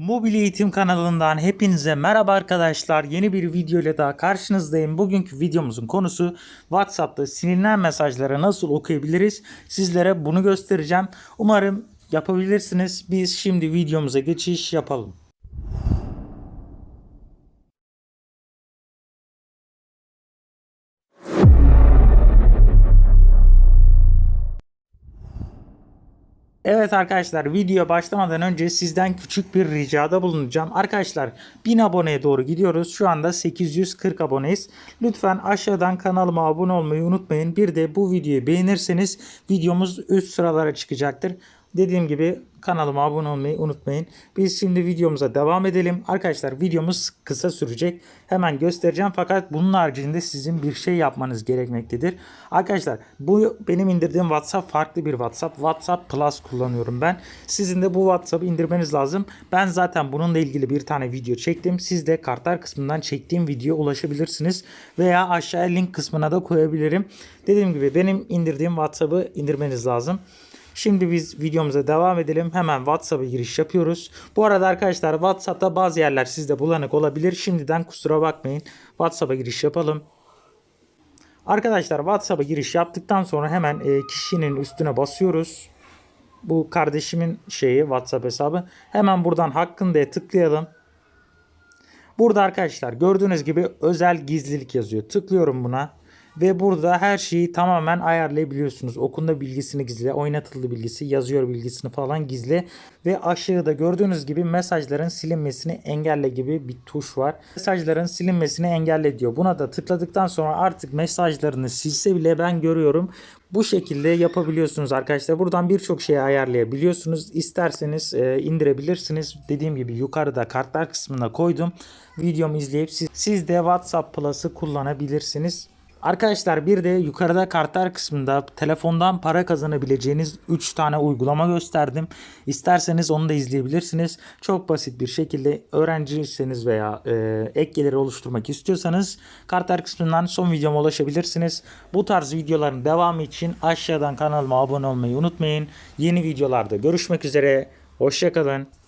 Mobil Eğitim kanalından hepinize merhaba arkadaşlar. Yeni bir video ile daha karşınızdayım. Bugünkü videomuzun konusu WhatsApp'ta silinen mesajları nasıl okuyabiliriz? Sizlere bunu göstereceğim. Umarım yapabilirsiniz. Biz şimdi videomuza geçiş yapalım. Evet arkadaşlar video başlamadan önce sizden küçük bir ricada bulunacağım. Arkadaşlar 1000 aboneye doğru gidiyoruz. Şu anda 840 aboneyiz. Lütfen aşağıdan kanalıma abone olmayı unutmayın. Bir de bu videoyu beğenirseniz videomuz üst sıralara çıkacaktır. Dediğim gibi kanalıma abone olmayı unutmayın. Biz şimdi videomuza devam edelim. Arkadaşlar videomuz kısa sürecek. Hemen göstereceğim fakat bunun haricinde sizin bir şey yapmanız gerekmektedir. Arkadaşlar bu benim indirdiğim WhatsApp farklı bir WhatsApp. WhatsApp Plus kullanıyorum ben. Sizin de bu WhatsApp'ı indirmeniz lazım. Ben zaten bununla ilgili bir tane video çektim. Siz de kartlar kısmından çektiğim videoya ulaşabilirsiniz. Veya aşağıya link kısmına da koyabilirim. Dediğim gibi benim indirdiğim WhatsApp'ı indirmeniz lazım. Şimdi biz videomuza devam edelim. Hemen WhatsApp'a giriş yapıyoruz. Bu arada arkadaşlar WhatsApp'ta bazı yerler sizde bulanık olabilir. Şimdiden kusura bakmayın. WhatsApp'a giriş yapalım. Arkadaşlar WhatsApp'a giriş yaptıktan sonra hemen e, kişinin üstüne basıyoruz. Bu kardeşimin şeyi WhatsApp hesabı. Hemen buradan hakkında'ya tıklayalım. Burada arkadaşlar gördüğünüz gibi özel gizlilik yazıyor. Tıklıyorum buna. Ve burada her şeyi tamamen ayarlayabiliyorsunuz. Okunda bilgisini gizle, oynatıldı bilgisi, yazıyor bilgisini falan gizle. Ve aşağıda gördüğünüz gibi mesajların silinmesini engelle gibi bir tuş var. Mesajların silinmesini engelle diyor. Buna da tıkladıktan sonra artık mesajlarını silse bile ben görüyorum. Bu şekilde yapabiliyorsunuz arkadaşlar. Buradan birçok şeyi ayarlayabiliyorsunuz. İsterseniz e, indirebilirsiniz. Dediğim gibi yukarıda kartlar kısmına koydum. Videomu izleyip siz, siz de WhatsApp Plus'ı kullanabilirsiniz. Arkadaşlar bir de yukarıda kartlar kısmında telefondan para kazanabileceğiniz 3 tane uygulama gösterdim. İsterseniz onu da izleyebilirsiniz. Çok basit bir şekilde öğrenciyseniz veya e, ek gelir oluşturmak istiyorsanız kartlar kısmından son videoma ulaşabilirsiniz. Bu tarz videoların devamı için aşağıdan kanalıma abone olmayı unutmayın. Yeni videolarda görüşmek üzere. Hoşçakalın.